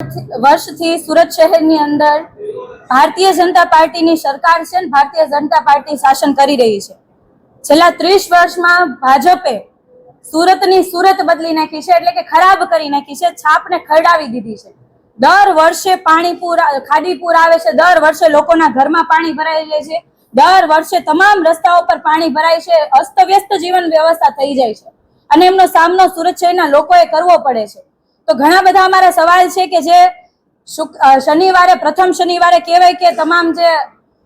વર્ષથી સુરત શહેરની અંદર ભારતીય જનતા પાર્ટીની સરકાર છે ને ભારતીય જનતા પાર્ટી શાસન કરી રહી છે. છેલ્લા ત્રીસ વર્ષમાં ભાજપે સુરતની સુરત બદલી નાખી છે, એટલે કે ખરાબ કરી નાખી છે, છાપને ખરડાવી દીધી છે. દર વર્ષે પાણી પૂર ખાડી આવે છે, દર વર્ષે લોકોના ઘરમાં પાણી ભરાઈ જાય છે, દર વર્ષે તમામ રસ્તાઓ પર પાણી ભરાય છે, અસ્તવ્યસ્ત જીવન વ્યવસ્થા થઈ જાય છે. અને એમનો સામનો સુરત શહેરના લોકોએ કરવો પડે છે. તો ઘણા બધા અમારા સવાલ છે કે જે શનિવારે, પ્રથમ શનિવારે કહેવાય કે તમામ જે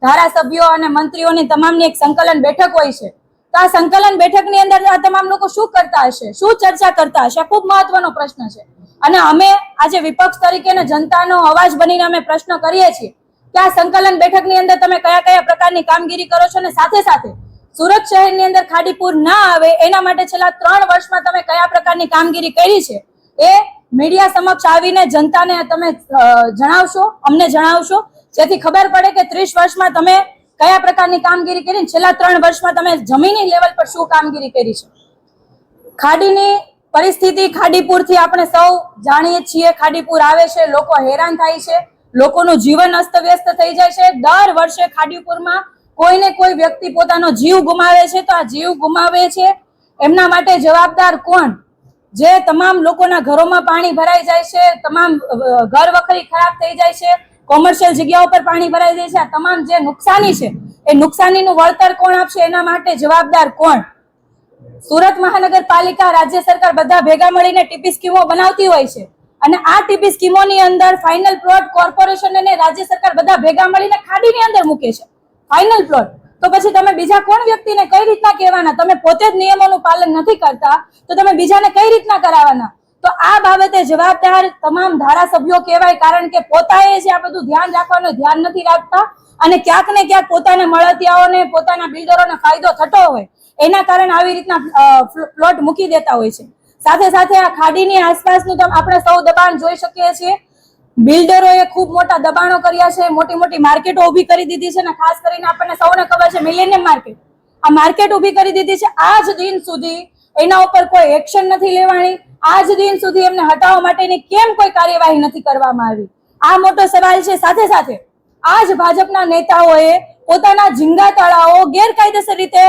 ધારાસભ્યો અને મંત્રીઓની તમામની એક સંકલન બેઠક હોય છે. તો આ સંકલન બેઠકની અંદર આ તમામ લોકો શું કરતા હશે? શું ચર્ચા કરતા હશે? ખૂબ મહત્વનો પ્રશ્ન છે. અને અમે આજે વિપક્ષ તરીકે જનતાનો અવાજ બનીને અમે પ્રશ્ન કરીએ છીએ કે આ સંકલન બેઠકની અંદર તમે કયા કયા પ્રકારની કામગીરી કરો છો અને સાથે સાથે સુરત શહેરની અંદર ખાડીપુર ના આવે, એના માટે છેલ્લા ત્રણ વર્ષમાં તમે કયા પ્રકારની કામગીરી કરી છે? એ મીડિયા સમક્ષ આવીને જનતાને તમે જણાવશો, અમને જણાવશો. જેથી ખબર પડે કે ત્રીસ વર્ષમાં તમે કયા પ્રકારની કામગીરી કરી છેલ્લા ત્રણ વર્ષમાં તમે જમીની લેવલ પર શું કામગીરી કરી છે? ખાડીની પરિસ્થિતિ ખાડીપુરથી આપણે સૌ જાણીએ છીએ. ખાડીપુર આવે છે, લોકો હેરાન થાય છે. લોકોનું જીવન અસ્તવ્યસ્ત થઈ જાય છે. દર વર્ષે ખાડીપુરમાં કોઈને કોઈ વ્યક્તિ પોતાનો જીવ ગુમાવે છે. તો આ જીવ ગુમાવે છે. એમના માટે જવાબદાર કોણ? જે તમામ લોકોના ઘરોમાં પાણી ભરાઈ જાય છે, તમામ ઘર વખરી ખરાબ થઈ જાય છે, કોમર્શિયલ જગ્યાઓ પર પાણી ભરાઈ જાય છે, આ તમામ જે નુકસાની છે, એ નુકસાનીનું વળતર કોણ આપશે, એના માટે જવાબદાર કોણ? સુરત મહાનગરપાલિકા રાજ્ય સરકાર બધા ભેગા મળીને ટીપી સ્કીમો બનાવતી હોય છે અને આ ટીપી સ્કીમોની અંદર ફાઇનલ પ્લોટ કોર્પોરેશન અને રાજ્ય સરકાર બધા ભેગા મળીને ખાડીની અંદર મૂકે છે. ફાઇનલ પ્લોટ તો પછી તમે બીજા કોણ વ્યક્તિને કઈ રીતના કહેવાના? તમે પોતે જ નિયમોનું પાલન નથી કરતા, તો તમે બીજાને કઈ રીતના કરાવવાના? તો આ બાબતે જવાબદાર તમામ ધારાસભ્યો કહેવાય, કારણ કે પોતાએ જે આ બધું ધ્યાન રાખવાનું ધ્યાન નથી રાખતા, અને ક્યાંક ને ક્યાંક પોતાના મળતિયાઓને, પોતાના બિલ્ડરોને ફાયદો થતો હોય, એના કારણે આવી રીતના પ્લોટ મૂકી દેતા હોય છે. સાથે સાથે આ ખાડીની આસપાસનું આપણે સૌ દબાણ જોઈ શકીએ છીએ. બિલ્ડરોએ ખૂબ મોટા દબાણો કર્યા છે, મોટી મોટી માર્કેટો ઊભી કરી દીધી છે અને ખાસ કરીને આપણને સૌને ખબર છે મિલેનિયમ માર્કેટ. આ માર્કેટ ઊભી કરી દીધી છે આજ દિન સુધી એના ઉપર કોઈ એક્શન નથી લેવાની, આજ દિન સુધી એમને હટાવવા માટેની કેમ કોઈ કાર્યવાહી નથી કરવામાં આવી? આ મોટો સવાલ છે. સાથે સાથે આજ ભાજપના નેતાઓએ પોતાના ઝીંગા તળાવો ગેરકાયદેસર રીતે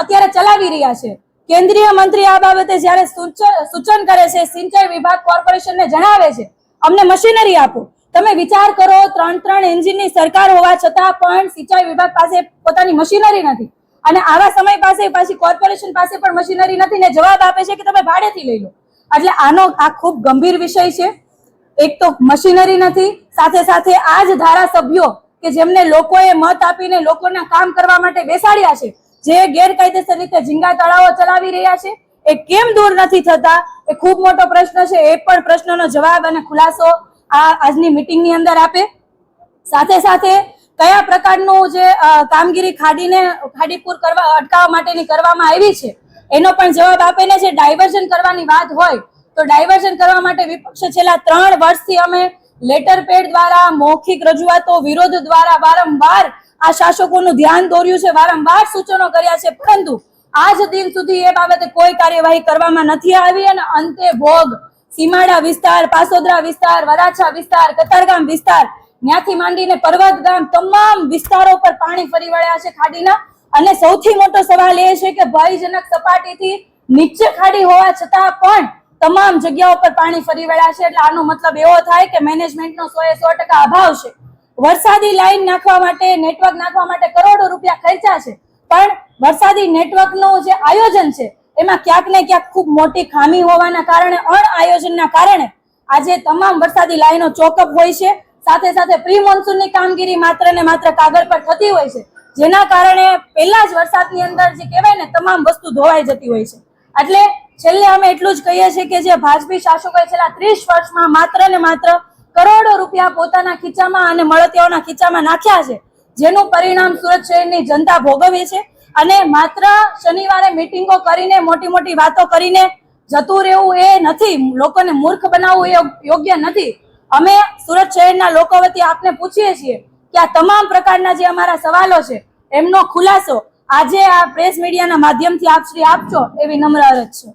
અત્યારે ચલાવી રહ્યા છે. કેન્દ્રીય મંત્રી આ બાબતે જ્યારે સૂચ- સૂચન કરે છે, સિંચાઈ વિભાગ કોર્પોરેશનને જણાવે છે અમને મશીનરી આપો. તમે વિચાર કરો, ત્રણ ત્રણ એન્જિનની સરકાર હોવા છતાં પણ સિંચાઈ વિભાગ પાસે પોતાની મશીનરી નથી. અને આવા સમય પાસે, પાછી કોર્પોરેશન પાસે પણ મશીનરી નથી ને જવાબ આપે છે કે તમે ભાડેથી લઈ લો. એટલે આનો આ ખૂબ ગંભીર વિષય છે. એક તો મશીનરી નથી, સાથે સાથે આ જ ધારાસભ્યો કે જેમને લોકોએ મત આપીને લોકોના કામ કરવા માટે બેસાડ્યા છે, જે ગેરકાયદેસર રીતે ઝીંગા તળાવો ચલાવી રહ્યા છે એ કેમ દૂર નથી થતા? એ ખૂબ મોટો પ્રશ્ન છે. એ પણ પ્રશ્નનો જવાબ અને ખુલાસો આ આજની મિટિંગની અંદર આપે. સાથે સાથે કયા પ્રકારનું જે કામગીરી ખાડીને, ખાડીપુર કરવા, અટકાવવા માટેની કરવામાં આવી છે? એનો પણ જવાબ આપેને છે ડાયવર્ઝન કરવાની વાત હોય, તો ડાયવર્ઝન કરવા માટે વિપક્ષે છેલ્લા ત્રણ વર્ષથી અમે લેટર પેડ દ્વારા, મૌખિક રજૂઆતો, વિરોધ દ્વારા વારંવાર આ શાસકોનું ધ્યાન દોર્યું છે, વારંવાર સૂચનો કર્યા છે. પરંતુ આજ દિન સુધી એ બાબતે કોઈ કાર્યવાહી કરવામાં નથી આવી અને અંતે ભોગ સીમાડા વિસ્તાર, પાસોદરા વિસ્તાર, વરાછા વિસ્તાર, કતારગામ વિસ્તાર ત્યાંથી માંડીને પર્વત ગામ તમામ વિસ્તારો પર પાણી ફરી વળ્યા છે ખાડીના. અને સૌથી મોટો સવાલ એ છે કે ભયજનક સપાટીથી નીચે ખાડી હોવા છતાં પણ તમામ જગ્યાઓ પર પાણી ફરી વળ્યા છે. એટલે આનો મતલબ એવો થાય કે મેનેજમેન્ટનો સો એ સો ટકા અભાવ છે. વરસાદી લાઈન નાખવા માટે, નેટવર્ક નાખવા માટે કરોડો રૂપિયા ખર્ચા છે. પણ વરસાદી નેટવર્કનું જે આયોજન છે, એમાં ક્યાંક ને ક્યાંક ખૂબ મોટી ખામી હોવાના કારણે અણ આયોજનના કારણે આજે તમામ વરસાદી લાઈનો ચોકઅપ હોય છે. સાથે સાથે પ્રી મોન્સૂનની કામગીરી માત્ર ને માત્ર કાગળ પર થતી હોય છે. જેના કારણે પહેલા જ વરસાદની અંદર જે કહેવાય ને, તમામ વસ્તુ ધોવાઈ જતી હોય છે. એટલે છેલ્લે અમે એટલું જ કહીએ છીએ કે જે ભાજપી શાસકોએ છેલ્લા ત્રીસ વર્ષમાં માત્ર ને માત્ર કરોડો રૂપિયા પોતાના ખીચામાં અને મળતિયાઓના ખીચામાં નાખ્યા છે. જેનું પરિણામ સુરત શહેરની જનતા ભોગવે છે. અને માત્ર શનિવારે મીટિંગો કરીને, મોટી મોટી વાતો કરીને જતું રહેવું એ નથી. લોકોને મૂર્ખ બનાવવું એ યોગ્ય નથી. અમે સુરત શહેરના લોકો વતી આપને પૂછીએ છીએ કે આ તમામ પ્રકારના જે અમારા સવાલો છે, એમનો ખુલાસો આજે આ પ્રેસ મીડિયાના માધ્યમથી આપ શ્રી આપજો એવી નમ્ર અરજ છે.